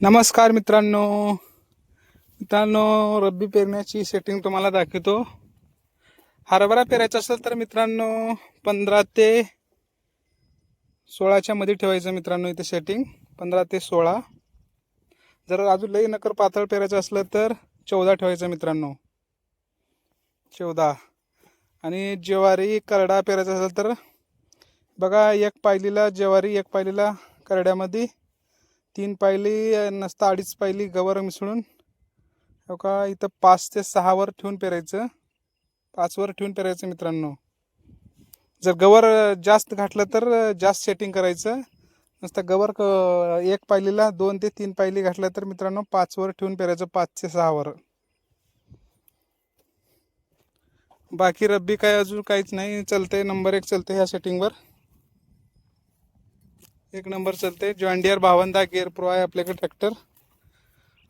नमस्कार मित्रांनो. मित्रांनो रब्बी पेरण्याची सेटिंग तुम्हाला दाखवतो. हरभरा पेरायचा असेल तर मित्रांनो पंधरा ते सोळाच्या मध्ये ठेवायचं मित्रांनो इथे सेटिंग पंधरा ते सोळा. जर अजून लई नकर पातळ पेरायचं असलं तर चौदा ठेवायचं मित्रांनो. चौदा. आणि ज्वारी करडा पेरायचा असेल तर बघा एक पायलीला ज्वारी एक पायलीला करड्यामध्ये तीन पायली नसता अडीच पायली गवर मिसळून हो का इथं पाच ते सहावर ठेवून पेरायचं. पाचवर ठेवून पेरायचं मित्रांनो. जर गवर जास्त घातलं तर जास्त सेटिंग करायचं. नुसतं गवर क एक पायलीला दोन ते तीन पायली घातलं तर मित्रांनो पाचवर ठेवून पेरायचं पाच ते सहावर बाकी रब्बी काय अजून काहीच नाही चलते नंबर एक चलते ह्या सेटिंगवर एक नंबर चालते. जॉन्डियर बावनदा गिअर प्रो आहे आपल्याकडे ट्रॅक्टर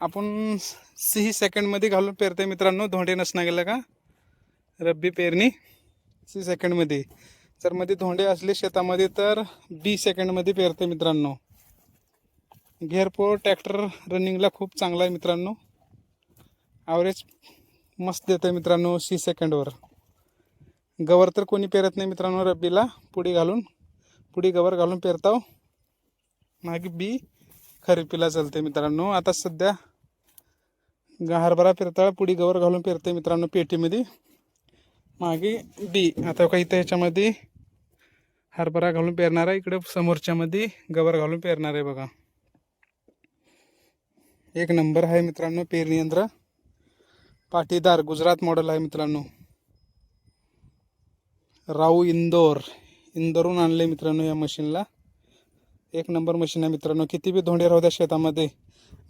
आपण सी सेकंडमध्ये घालून पेरते मित्रांनो. धोंडे नसणं गेलं का? रब्बी पेरणी सी सेकंडमध्ये जर मध्ये धोंडे असले शेतामध्ये तर बी सेकंडमध्ये पेरते मित्रांनो. गिअर प्रो ट्रॅक्टर रनिंगला खूप चांगला आहे मित्रांनो. ॲव्हरेज मस्त देतं मित्रांनो सी सेकंडवर गवर तर कोणी पेरत नाही मित्रांनो रब्बीला. पुडी घालून पुढे गवर घालून पेरताव. मागे बी खरीपीला चालते मित्रांनो. आता सध्या हरभरा पेरताळ पुडी गवर घालून पेरते मित्रांनो पेटीमध्ये. मागे बी आता काही त्याच्यामध्ये हरभरा घालून पेरणार आहे. इकडे समोरच्यामध्ये गवर घालून पेरणार आहे बघा. एक नंबर आहे मित्रांनो पेरणी यंत्र. पाटीदार गुजरात मॉडेल आहे मित्रांनो. राऊ इंदोर. इंदोरहून आणले मित्रांनो या मशीनला एक नंबर मशीन आहे मित्रांनो. किती बी धोंडे राहू द्या शेतामध्ये.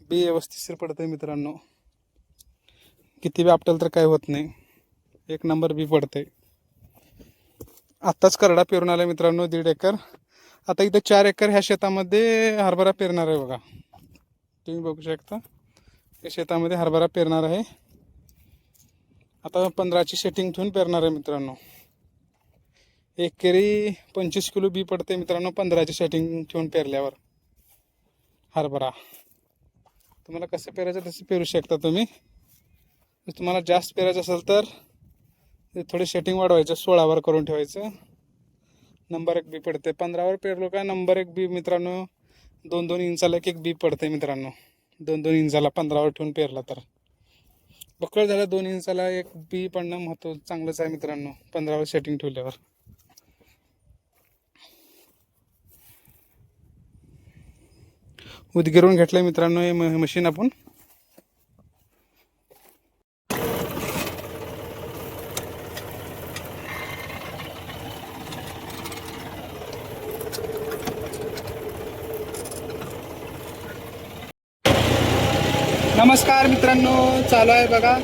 बी व्यवस्थितशीर पडतंय मित्रांनो. किती बी आपटेल तर काय होत नाही. एक नंबर बी पडतंय. आत्ताच करडा पेरून आला मित्रांनो दीड एकर. आता इथं चार एकर ह्या शेतामध्ये हरभरा पेरणार आहे बघा. तुम्ही बघू शकता. या शेतामध्ये हरभरा पेरणार आहे. आता पंधराची सेटिंग ठेवून पेरणार आहे मित्रांनो. एक केरी पंचवीस किलो बी पडते मित्रांनो पंधराची सेटिंग ठेवून पेरल्यावर. हरभरा. तुम्हाला कसं पेरायचं तसं पेरू शकता तुम्ही. जर तुम्हाला जास्त पेरायचं असेल तर थोडी सेटिंग वाढवायचं सोळावर करून ठेवायचं. नंबर एक बी पडते. पंधरावर पेरलो का नंबर एक बी मित्रांनो दोन दोन इंचाला एक एक बी पडते मित्रांनो. दोन दोन इंचाला पंधरावर ठेवून पेरला तर. बक्कळ झालं दोन इंचाला एक बी पडणं महत्त्व चांगलंच आहे मित्रांनो पंधरावर सेटिंग ठेवल्यावर. उदगिरून घेतलंय मित्रांनो हे मशीन आपण. नमस्कार मित्रांनो चालू आहे बघा.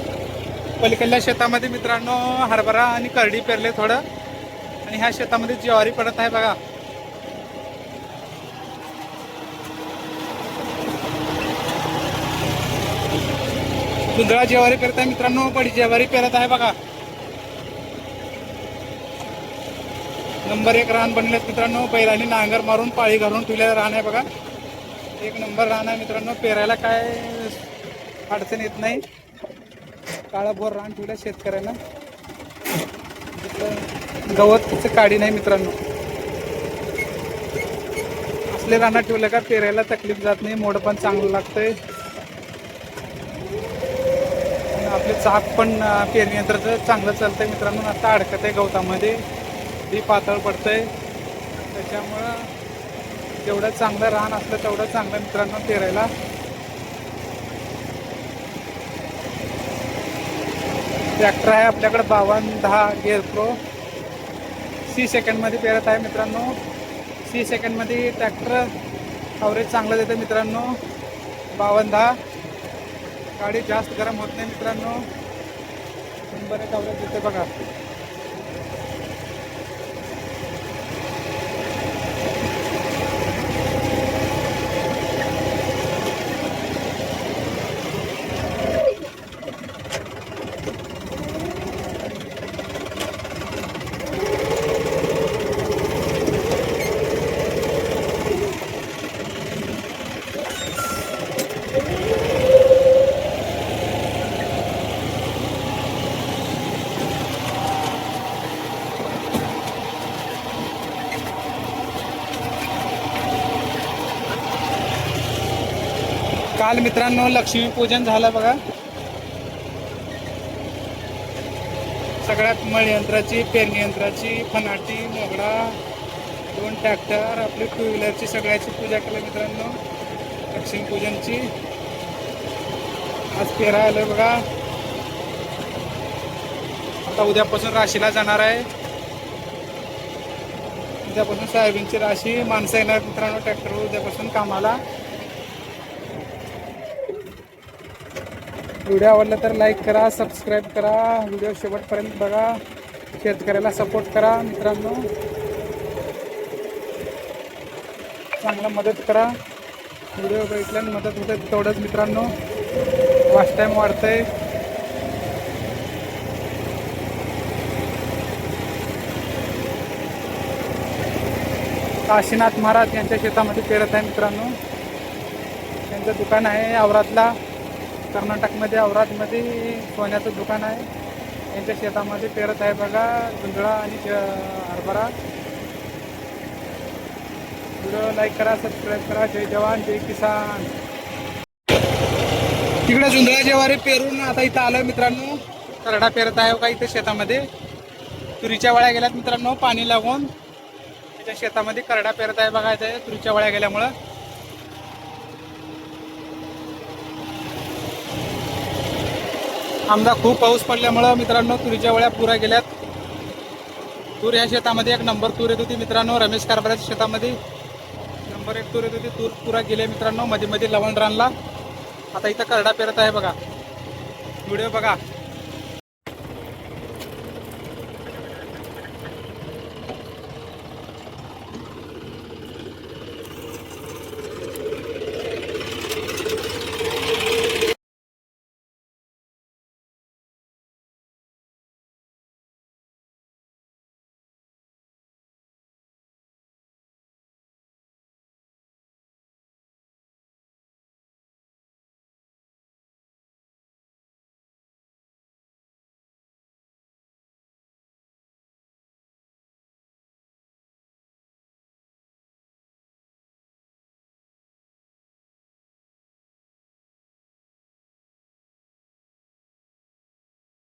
पलीकडल्या शेतामध्ये मित्रांनो हरभरा आणि करडी पेरले थोडं. आणि ह्या शेतामध्ये ज्वारी पडत आहे बघा. दुंधळा ज्वारी पेरत आहे मित्रांनो पडी ज्वारी पेरत आहे बघा. नंबर एक रान बनलेत मित्रांनो बैलांनी नांगर मारून पाळी घालून ठेवलेलं रान आहे बघा. एक नंबर रान आहे मित्रांनो पेरायला काय अडचण येत नाही. काळा बोर रान ठेवलं शेतकऱ्याला गवतचं काडी नाही मित्रांनो. असले रानात ठेवलं का पेरायला तकलीफ जात नाही मोड पण चांगलं लागतंय आणि आपले चाक पण पेरणी यंत्राचं चांगलं चालतंय. मित्रांनो आता अडकत आहे गवतामध्ये. ती पातळ पडतंय. त्याच्यामुळं जेवढं चांगलं रान असलं तेवढं चांगलं मित्रांनो पेरायला. ट्रॅक्टर आहे आपल्याकडे बावन्न दहा गेअर प्रो. सी सेकंडमध्ये पेरत आहे मित्रांनो. सी सेकंडमध्ये ट्रॅक्टर अवरेज चांगलं देतं मित्रांनो. बावन्न दहा. गाडी जास्त गरम होत नाही मित्रांनो. बरं कव्हरेज तिथे बघा. काल मित्रांनो लक्ष्मीपूजन झालं बघा. सगळ्यात मळयंत्राची पेरणीयंत्राची पेरणी यंत्राची फनाटी मोगडा दोन ट्रॅक्टर आपली टू व्हीलरची सगळ्याची पूजा केली मित्रांनो. लक्ष्मीपूजनची. आज पेरा आलं बघा. आता उद्यापासून राशीला जाणार आहे. उद्यापासून सोयाबीनची राशी माणसं येणार मित्रांनो ट्रॅक्टरवर उद्यापासून कामाला. व्हिडिओ आवडला तर लाईक करा सबस्क्राईब करा. व्हिडिओ शेवटपर्यंत बघा. शेतकऱ्याला सपोर्ट करा मित्रांनो. चांगला मदत करा. व्हिडिओ बघितल्याने मदत होते तेवढंच मित्रांनो. वाच टाईम वाढतंय. काशीनाथ महाराज यांच्या शेतामध्ये पेरत आहे मित्रांनो. त्यांचं दुकान आहे आवरातला. कर्नाटकमध्ये औरातमध्ये सोन्याचं दुकान आहे. यांच्या शेतामध्ये पेरत आहे बघा जुंधळा आणि हरभरा. व्हिडिओ लाईक करा सबस्क्राईब करा. जय जवान जय किसान. तिकडे जुंधळा जेवारी पेरून आता इथं आलोय मित्रांनो. करडा पेरत आहे का इथे शेतामध्ये. तुरीच्या वळ्या गेल्यात मित्रांनो पाणी लागून. त्याच्या शेतामध्ये करडा पेरत आहे बघा इथे तुरीच्या वळ्या गेल्यामुळं. आमदा खूप पाऊस पडल्यामुळं मित्रांनो तुरीच्या वळ्या पुरा गेल्यात. तूर या शेतामध्ये एक नंबर तूर येत होती मित्रांनो. रमेश कारभाराच्या शेतामध्ये नंबर एक तूर येत होती. तूर पुरा गेले मित्रांनो मध्ये मध्ये लवण रानला आता इथं करडा पेरत आहे बघा. व्हिडिओ बघा.